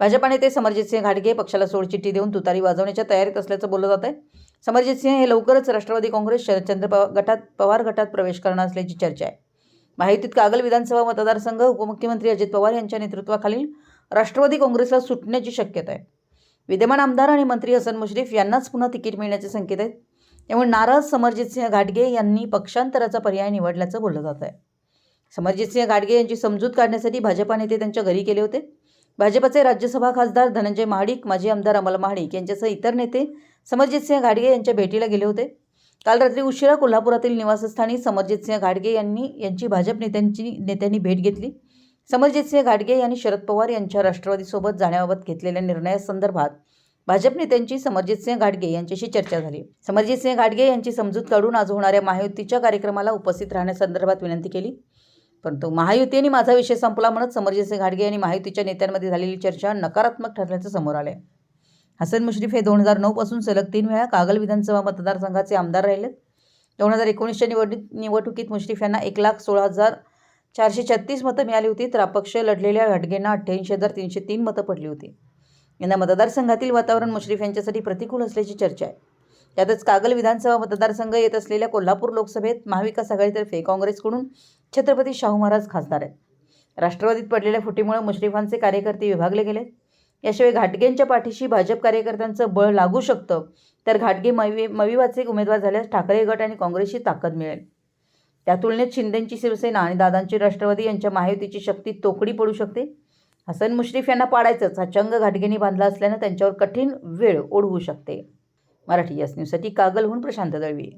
भाजपा नेते समरजितसिंह घाटगे पक्षाला सोडचिठ्ठी देऊन तुतारी वाजवण्याच्या तयारीत असल्याचं बोललं जात आहे समरजितसिंह हे लवकरच राष्ट्रवादी काँग्रेस शरदचंद्र पवार गटात पवार गटात प्रवेश करणार असल्याची चर्चा आहे. माहितीत कागल विधानसभा मतदारसंघ उपमुख्यमंत्री अजित पवार यांच्या नेतृत्वाखालील राष्ट्रवादी काँग्रेसला सुटण्याची शक्यता आहे. विद्यमान आमदार आणि मंत्री हसन मुश्रीफ यांनाच पुन्हा तिकीट मिळण्याचे संकेत आहेत. त्यामुळे नाराज समरजित सिंह घाटगे यांनी पक्षांतराचा पर्याय निवडल्याचं बोललं जात आहे समरजित सिंह घाटगे यांची समजूत काढण्यासाठी भाजपा नेते त्यांच्या घरी गेले होते. भाजपचे राज्यसभा खासदार धनंजय महाडिक माजी आमदार अमल महाडिक यांच्यासह इतर नेते समरजितसिंह घाडगे यांच्या भेटीला गेले होते. काल रात्री उशिरा कोल्हापुरातील निवासस्थानी समरजितसिंह घाडगे यांनी यांची भाजप नेत्यांची नेत्यांनी भेट घेतली. समरजितसिंह घाटगे यांनी शरद पवार यांच्या राष्ट्रवादीसोबत जाण्याबाबत घेतलेल्या निर्णयासंदर्भात भाजप नेत्यांची समरजितसिंह घाटगे यांच्याशी चर्चा झाली. समरजितसिंह घाटगे यांची समजूत काढून आज होणाऱ्या महायुतीच्या कार्यक्रमाला उपस्थित राहण्यासंदर्भात विनंती केली. परंतु महायुतीने माझा विषय संपला म्हणत समरजितसिंह घाटगे आणि महायुतीच्या नेत्यांमध्ये झालेली चर्चा नकारात्मक ठरल्याचं समोर आलं हसन मुश्रीफ हे दोन हजार नऊपासून सलग तीन वेळा कागल विधानसभा मतदारसंघाचे आमदार राहिलेत. दोन हजार एकोणीसच्या निवडणूक निवडणुकीत मुश्रीफ यांना एक लाख सोळा हजार चारशे छत्तीस मतं मिळाली होती तर अपक्ष लढलेल्या घाटगेंना अठ्ठ्याऐंशी हजार तीनशे तीन मतं पडली होती. यांना मतदारसंघातील वातावरण मुश्रीफ यांच्यासाठी प्रतिकूल असल्याची चर्चा आहे. त्यातच कागल विधानसभा मतदारसंघ येत असलेल्या कोल्हापूर लोकसभेत महाविकास आघाडीतर्फे काँग्रेसकडून छत्रपती शाहू महाराज खासदार आहेत. राष्ट्रवादीत पडलेल्या फुटीमुळे मुश्रीफांचे कार्यकर्ते विभागले गेले. याशिवाय घाटगेंच्या पाठीशी भाजप कार्यकर्त्यांचं बळ लागू शकतं तर घाटगे मवी मविवाचे उमेदवार झाल्यास ठाकरे गट आणि काँग्रेसची ताकद मिळेल. त्या तुलनेत शिंदेंची शिवसेना आणि दादांची राष्ट्रवादी यांच्या महायुतीची शक्ती तोकडी पडू शकते. हसन मुश्रीफ यांना पाडायचंच हा चंग घाटगेंनी बांधला असल्यानं त्यांच्यावर कठीण वेळ ओढवू शकते. मराठी याच न्यूजसाठी कागलहून प्रशांत दळवी.